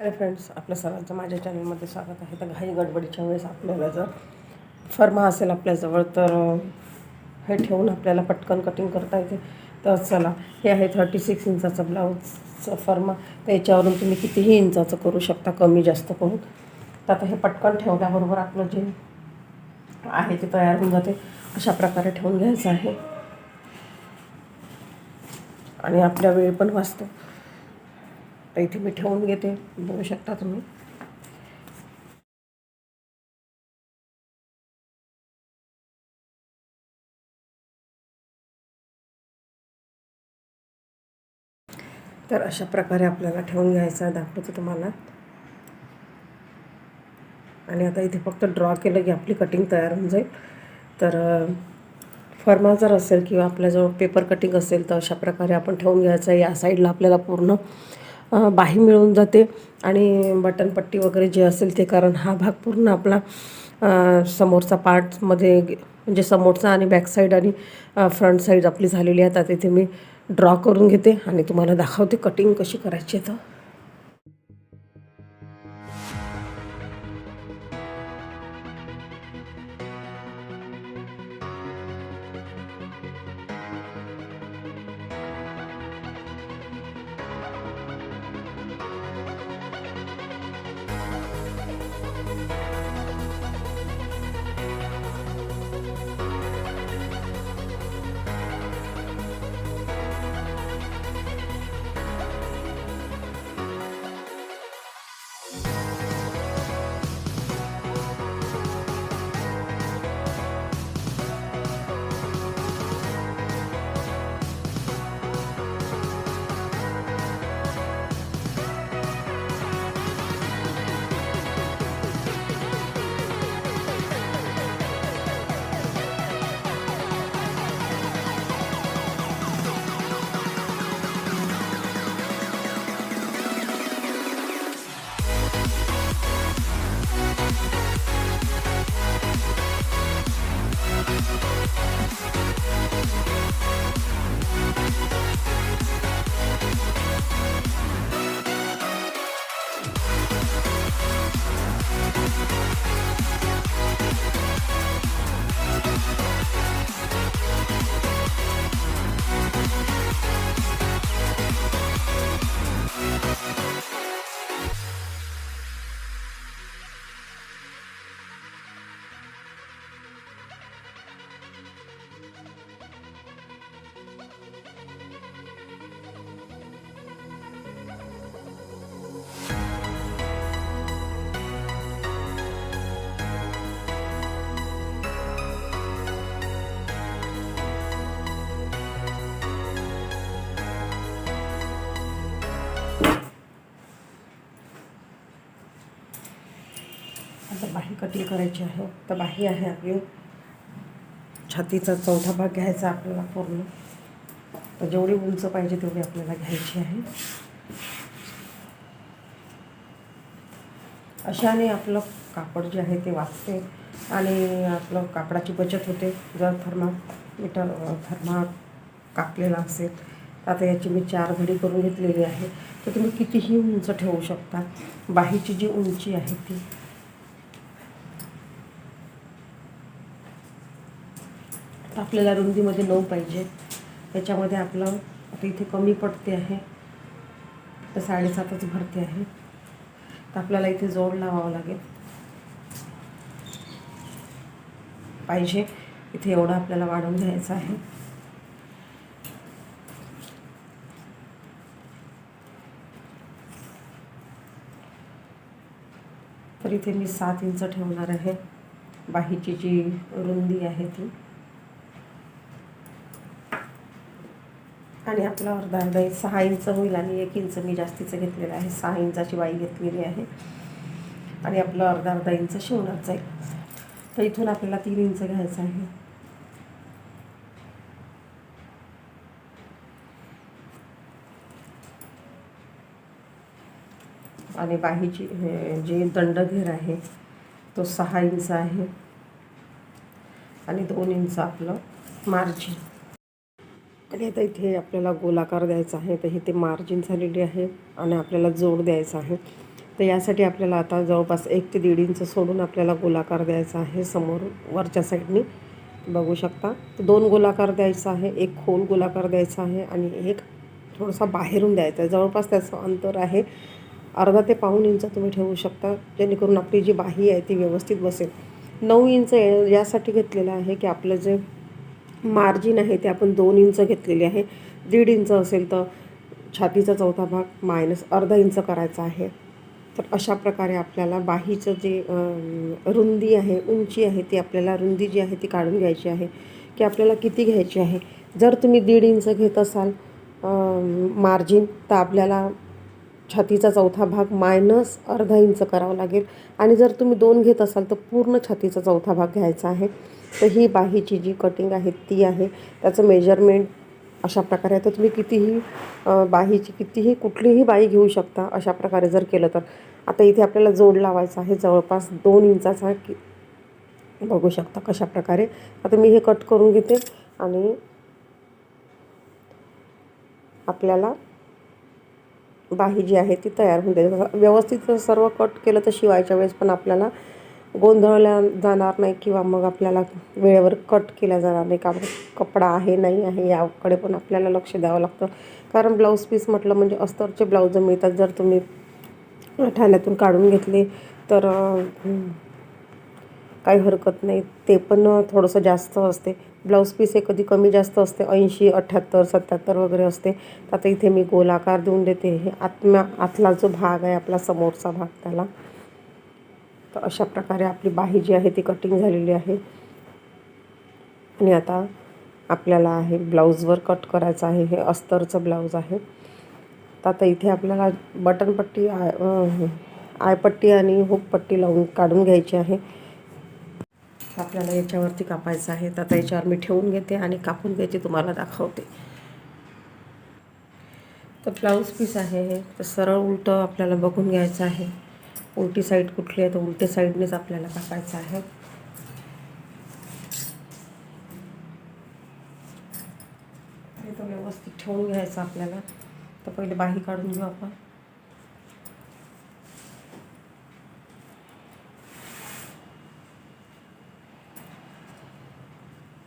Hello friends आपल्या सर्वांचं माझ्या चॅनलमध्ये स्वागत आहे. तर घाई गडबडीच्या वेळेस आपल्याला जर फर्मा असेल आपल्याजवळ तर हे ठेवून आपल्याला पटकन कटिंग करता येते. तर चला हे आहे थर्टी सिक्स इंचाचं ब्लाऊजचं फर्मा. तर याच्यावरून तुम्ही कितीही इंचाचं करू शकता कमी जास्त करून. तर आता हे पटकन ठेवल्याबरोबर आपलं जे आहे ते तयार होऊन जाते. अशा प्रकारे ठेवून घ्यायचं आहे. आणि आपल्या वेळ पण वाचतो. तर इथे मी ठेवून घेते. बघू शकता तुम्ही. तर अशा प्रकारे आपल्याला ठेवून घ्यायचं आहे. दाखवतो तुम्हाला. आणि आता इथे फक्त ड्रॉ केलं की आपली कटिंग तयार होऊन जाईल. तर फर्मा जर असेल किंवा आपल्याजवळ पेपर कटिंग असेल तर अशा प्रकारे आपण ठेवून घ्यायचं आहे. या साईडला आपल्याला पूर्ण बाही मिळून जाते. आणि बटनपट्टी वगैरे जे असेल ते कारण हा भाग पूर्ण आपला समोरचा पार्टमध्ये म्हणजे समोरचा आणि बॅक साईड आणि फ्रंट साईड आपली झालेली आहे. आता तिथे मी ड्रॉ करून घेते आणि तुम्हाला दाखवते कटिंग कशी करायची आहे तर. कटिंग करायची आहे. तर बाही आहे आपली. छातीचा चौथा भाग घ्यायचा आपल्याला पूर्ण. तर जेवढी उंच पाहिजे तेवढी आपल्याला घ्यायची आहे. अशाने आपलं कापड जे आहे ते वाचते आणि आपलं कापडाची बचत होते. जर थर्मा मीटर थर्मा कापलेला असेल तर आता याची मी चार घडी करून घेतलेली आहे. तर तुम्ही कितीही उंच ठेवू शकता. बाहीची जी उंची आहे ती आपल्याला रुंदीमध्ये नऊ पाहिजे. त्याच्यामध्ये आपलं आता इथे कमी पडते आहे. तर साडेसातच भरते आहे. तर आपल्याला इथे जोड लावावं लागेल. पाहिजे. इथे एवढं आपल्याला वाढवून घ्यायचं आहे. तर इथे मी सात इंच ठेवणार आहे. बाहीची जी रुंदी आहे ती. आणि आपला अर्धा अर्धा इंच सहा इंच होईल आणि एक इंच मी जास्तीचं घेतलेलं आहे. सहा इंचाची बाई घेतलेली आहे. आणि आपलं अर्धा अर्धा इंच शिवणार जाईल तर इथून आपल्याला तीन इंच घ्यायचं आहे. आणि बाहीची हे जे दंडघेर आहे तो सहा इंच आहे. आणि दोन इंच आपलं मार्जिन. आणि आता इथे आपल्याला गोलाकार द्यायचा आहे. तर इथे मार्जिन झालेली आहे आणि आपल्याला जोड द्यायचा आहे. तर यासाठी आपल्याला आता जवळपास एक ते दीड इंच सोडून आपल्याला गोलाकार द्यायचा आहे समोर वरच्या साईडनी बघू शकता. तर दोन गोलाकार द्यायचा आहे एक खोल गोलाकार द्यायचा आहे आणि एक थोडासा बाहेरून द्यायचा आहे. जवळपास त्याचं अंतर आहे. अर्धा ते पाऊण इंच तुम्ही ठेवू शकता. जेणेकरून आपली जी बाही आहे ती व्यवस्थित बसेल. नऊ इंच यासाठी घेतलेलं आहे की आपलं जे मार्जिन आहे ते आपण दोन इंच घेतलेली आहे. दीड इंच असेल तर छातीचा चौथा भाग मायनस अर्धा इंच करायचा आहे. तर अशा प्रकारे आपल्याला बाहीचं जे रुंदी आहे उंची आहे ती आपल्याला रुंदी जी आहे ती काढून घ्यायची आहे की आपल्याला किती घ्यायची आहे. जर तुम्ही दीड इंच घेत असाल मार्जिन तर आपल्याला छातीचा चौथा भाग मायनस अर्धा इंच करावा लागेल. आणि जर तुम्ही दोन घेत असाल तर पूर्ण छातीचा चौथा भाग घ्यायचा आहे. तर ही बाहीची जी कटिंग आहे ती आहे. त्याचं मेजरमेंट अशा प्रकारे आहे. तर तुम्ही कितीही बाहीची कितीही कुठलीही बाही घेऊ शकता अशा प्रकारे जर केलं तर. आता इथे आपल्याला जोड लावायचा आहे. जवळपास दोन इंचाचा की बघू शकता कशा प्रकारे. आता मी हे कट करून घेते आणि आपल्याला बाही जी आहे ती तयार होऊन जाईल. व्यवस्थित सर्व कट केलं तर शिवायच्या वेळेस पण आपल्याला गोंधळल्या जाणार नाही किंवा मग आपल्याला वेळेवर कट केल्या जाणार नाही. का कपडा आहे नाही आहे याकडे पण आपल्याला लक्ष द्यावं लागतं. कारण ब्लाऊज पीस म्हटलं म्हणजे अस्तरचे ब्लाऊज मिळतात जर तुम्ही ठाण्यातून काढून घेतले तर काही हरकत नाही. ते पण थोडंसं जास्त असते. ब्लाऊज पीस हे कधी कमी जास्त असते. ऐंशी अठ्ठ्याहत्तर सत्याहत्तर वगैरे असते. तर आता इथे मी गोलाकार देऊन देते. हे आत्म्या आतला जो भाग आहे आपला समोरचा भाग त्याला. तर अशा प्रकारे आपली बाही जी आहे ती कटिंग झालेली आहे. आणि आता आपल्याला आहे ब्लाऊजवर कट करायचं आहे. हे अस्तरचं ब्लाऊज आहे. तर आता इथे आपल्याला बटनपट्टी आय आयपट्टी आणि हुकपट्टी लावून काढून घ्यायची आहे. आपल्याला याच्यावरती कापायचं आहे. तर आता याच्यावर मी ठेवून घेते आणि कापून घ्यायचे तुम्हाला दाखवते. तर ब्लाऊज पीस आहे हे. तर सरळ उलटं आपल्याला बघून घ्यायचं आहे. उलटी साईड कुठली आहे तर उलटी साईडनेच आपल्याला कापायचं आहे. तर व्यवस्थित ठेवून घ्यायचं आपल्याला. तर पहिले बाही काढून घेऊ आपण.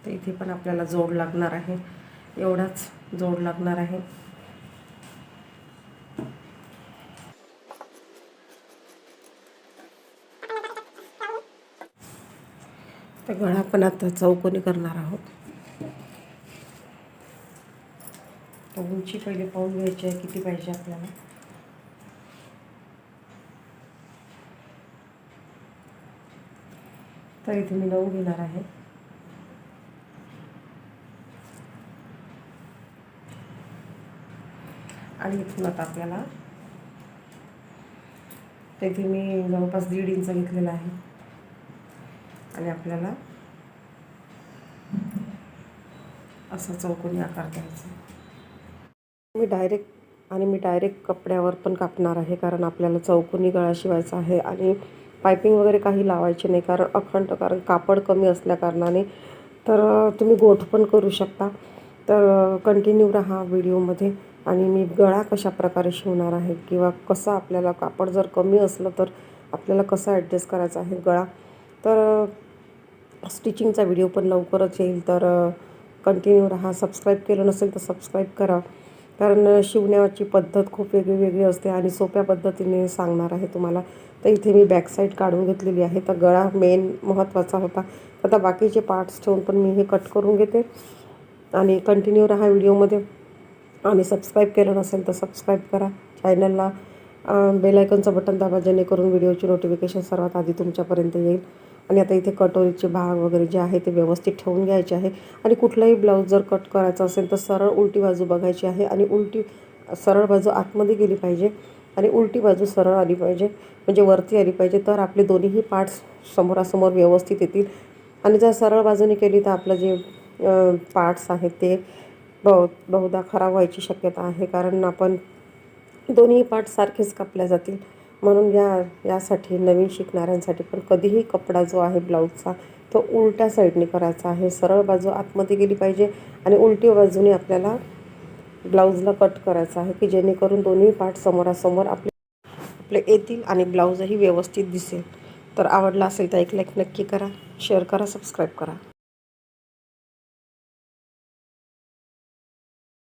तर इथे पण आपल्याला जोड लागणार आहे. एवढाच जोड लागणार आहे. तर गळा पण आता चौकोनी करणार आहोत? तर उंची पहिले पाहून घ्यायची आहे किती पाहिजे आपल्याला? तर इथे मी नऊ घेणार आहे. आणि इथून आता आपल्याला तेथे मी जवळपास दीड इंच घेतलेला आहे. आणि आपल्याला असा चौकोनी आकार द्यायचा. मी डायरेक्ट आणि मी डायरेक्ट कपड्यावर पण कापणार आहे कारण आपल्याला चौकोनी गळा शिवायचा आहे आणि पायपिंग वगैरे काही लावायची नाही कारण अखंड कारण कापड कमी असल्याकारणाने तर तुम्ही गोठ पण करू शकता. तर कंटिन्यू राहा व्हिडिओमध्ये आणि मी गळा कशा प्रकारे शिवणार आहे किंवा कसं आपल्याला कापड जर कमी असलं तर आपल्याला कसं ॲडजस्ट करायचं आहे गळा. तर स्टिचिंगचा व्हिडिओ पण लवकरच येईल तर कंटिन्यू राहा. सबस्क्राईब केलं नसेल तर सबस्क्राईब करा. कारण शिवण्याची पद्धत खूप वेगळी वेगळी असते आणि सोप्या पद्धतीने सांगणार आहे तुम्हाला. तर इथे मी बॅकसाईड काढून घेतलेली आहे. तर गळा मेन महत्त्वाचा होता. आता बाकीचे पार्ट्स ठेवून पण मी हे कट करून घेते. आणि कंटिन्यू राहा व्हिडिओमध्ये. आणि सबस्क्राईब केलं नसेल तर सबस्क्राईब करा. चॅनलला बेलायकनचं बटन दाबा जेणेकरून व्हिडिओची नोटिफिकेशन सर्वात आधी तुमच्यापर्यंत येईल. आणि आता इथे कटोरीचे भाग वगैरे जे आहे ते व्यवस्थित ठेवून घ्यायचे आहे. आणि कुठलाही ब्लाऊज जर कट करायचा असेल तर सरळ उलटी बाजू बघायची आहे आणि उलटी सरळ बाजू आतमध्ये गेली पाहिजे आणि उलटी बाजू सरळ आली पाहिजे. म्हणजे वरती आली पाहिजे तर आपले दोन्हीही पार्ट्स समोरासमोर व्यवस्थित येतील. आणि जर सरळ बाजूने केली तर आपलं जे पार्ट्स आहेत ते बहु बहुधा खराब व्हायची शक्यता आहे. कारण आपण दोन्ही पार्ट सारखेच कापल्या जातील. म्हणून या यासाठी नवीन शिकणाऱ्यांसाठी पण कधीही कपडा जो आहे ब्लाऊजचा तो उलट्या साईडने करायचा आहे. सरळ बाजू आतमध्ये गेली पाहिजे आणि उलटी बाजूने आपल्याला ब्लाऊजला कट करायचा आहे की जेणेकरून दोन्ही पार्ट समोरासमोर आपले आपले येतील आणि ब्लाऊजही व्यवस्थित दिसेल. तर आवडला असेल तर एक लाईक नक्की करा शेअर करा सबस्क्राईब करा.